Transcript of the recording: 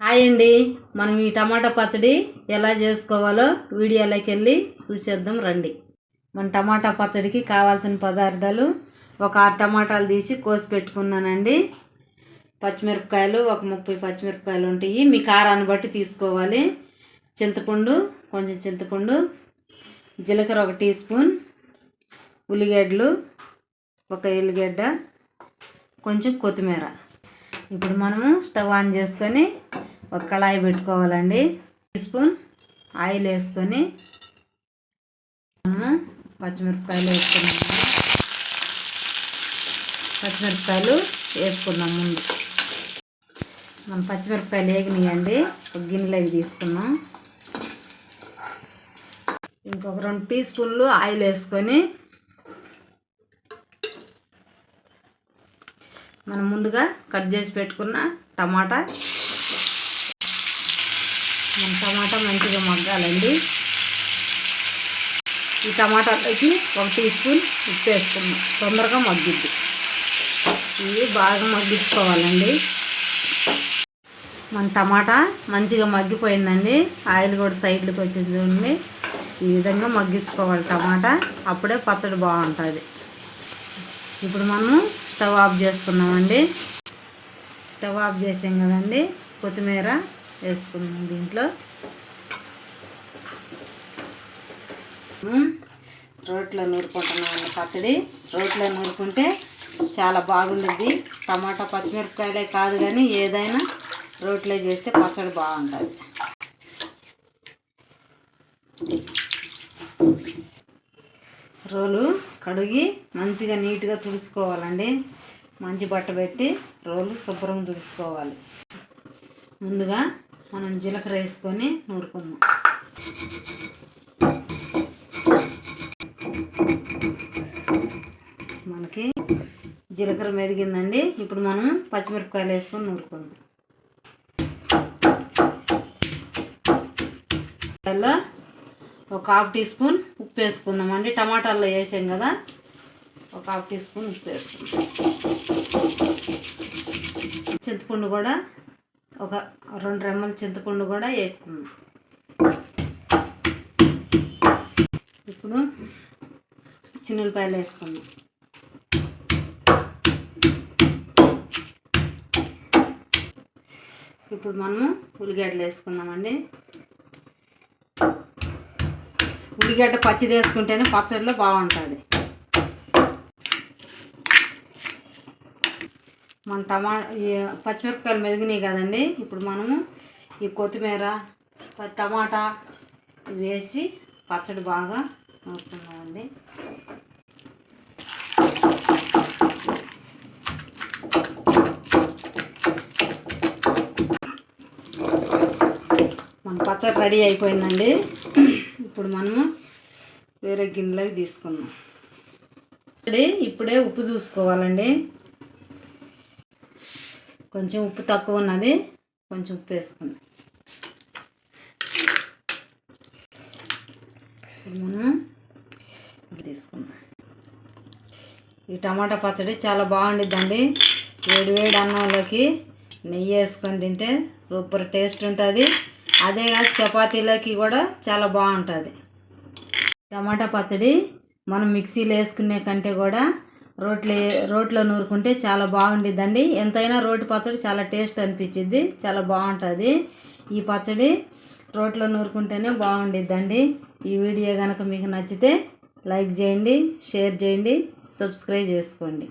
Hi అండి. మనం ఈ టమాటా పచ్చడి ఎలా చేసుకోవాలో వీడియోలోకి వెళ్ళి చూసేద్దాం రండి. మన టమాటా పచ్చడికి కావాల్సిన పదార్థాలు ఒక ఆరు టమాటాలు తీసి కోసి పెట్టుకున్నానండి. పచ్చిమిరపకాయలు ఒక ముప్పై పచ్చిమిరపకాయలు ఉంటాయి. మీ కారాన్ని బట్టి తీసుకోవాలి. చింతపండు కొంచెం చింతపండు జీలకర్ర ఒక టీ స్పూన్ ఉల్లిగడ్డలు ఒక ఎల్లిగడ్డ కొంచెం కొత్తిమీర. ఇప్పుడు మనము స్టవ్ ఆన్ చేసుకొని ఒక కళాయి పెట్టుకోవాలండి. టీ స్పూన్ ఆయిల్ వేసుకొని మనము పచ్చిమిరపకాయలు వేసుకున్నాము పచ్చిమిరపకాయలు వేసుకున్నాం ముందు. మనం పచ్చిమిరపకాయలు వేగినాయండి. ఒక గిన్నెలోకి తీసుకున్నాం ఇంకొక రెండు టీ స్పూన్లు ఆయిల్ వేసుకొని మనం ముందుగా కట్ చేసి పెట్టుకున్న టమాటా. మన టమాటా మంచిగా మగ్గాలండి. ఈ టమాటాలకి ఒక టీ స్పూన్ ఉప్పు వేసుకున్నాం తొందరగా మగ్గిద్ది. ఇవి బాగా మగ్గించుకోవాలండి మన టమాటా మంచిగా మగ్గిపోయిందండి. ఆయిల్ కూడా సైడ్లోకి వచ్చింది చూడండి. ఈ విధంగా మగ్గించుకోవాలి టమాటా. అప్పుడే పచ్చడి బాగుంటుంది. ఇప్పుడు మనము స్టవ్ ఆఫ్ చేసుకున్నామండి. స్టవ్ ఆఫ్ చేసాం కదండి. కొత్తిమీర వేసుకున్నాం దీంట్లో. రోట్లో నూరుకుంటున్నామండి పచ్చడి. రోట్లో నూరుకుంటే చాలా బాగుంటుంది టమాటా పచ్చిమిరపకాయలే కాదు కానీ ఏదైనా రోట్లో చేస్తే పచ్చడి బాగుంటుంది. రోలు కడిగి మంచిగా నీట్గా తుడుచుకోవాలండి. మంచి బట్ట పెట్టి రోలు శుభ్రంగా తుడుచుకోవాలి. ముందుగా మనం జీలకర్ర వేసుకొని నూరుకుందాం. మనకి జీలకర్ర మెదిగిందండి. ఇప్పుడు మనం పచ్చిమిరపకాయలు వేసుకొని నూరుకుందాం. అందులో ఒక హాఫ్ టీ స్పూన్ ఉప్పు వేసుకుందామండి టమాటాల్లో వేసాం కదా. ఒక హాఫ్ టీ స్పూన్ ఉప్పు వేసుకుందాం. చింతపండు కూడా ఒక రెండు రెమ్మల చింతపండు కూడా వేసుకుందాం. ఇప్పుడు చిన్నులపాయలు వేసుకుందాం. ఇప్పుడు మనము ఉల్లిగడ్డలు వేసుకుందామండి. ఉల్లిగడ్డ పచ్చిది వేసుకుంటేనే పచ్చడిలో బాగుంటుంది. మన టమా ఈ పచ్చిమిరపకాయలు మెదిగినాయి కదండి. ఇప్పుడు మనము ఈ కొత్తిమీర ప- టమాటా వేసి పచ్చడి బాగా నూరుతున్నామండి. మన పచ్చడి రెడీ అయిపోయిందండి. ఇప్పుడు మనము వేరే గిన్నెలోకి తీసుకుందాం. ఇప్పుడే ఉప్పు చూసుకోవాలండి. కొంచెం ఉప్పు తక్కువ ఉన్నది కొంచెం ఉప్పు వేసుకుందాం. మనం తీసుకుందాం. ఈ టమాటా పచ్చడి చాలా బాగుండిద్దండి. వేడి వేడి అన్నంలోకి నెయ్యి వేసుకొని తింటే సూపర్ టేస్ట్ ఉంటుంది. అదే కాదు చపాతీలోకి కూడా చాలా బాగుంటుంది. టమాటా పచ్చడి మనం మిక్సీలో వేసుకునే కంటే కూడా రోట్లో రోట్లో నూరుకుంటే చాలా బాగుండిద్దండి. ఎంతైనా రోటి పచ్చడి చాలా టేస్ట్ అనిపించింది చాలా బాగుంటుంది. ఈ పచ్చడి రోట్లో నూరుకుంటేనే బాగుండిద్దండి. ఈ వీడియో కనుక మీకు నచ్చితే లైక్ చేయండి షేర్ చేయండి సబ్స్క్రైబ్ చేసుకోండి.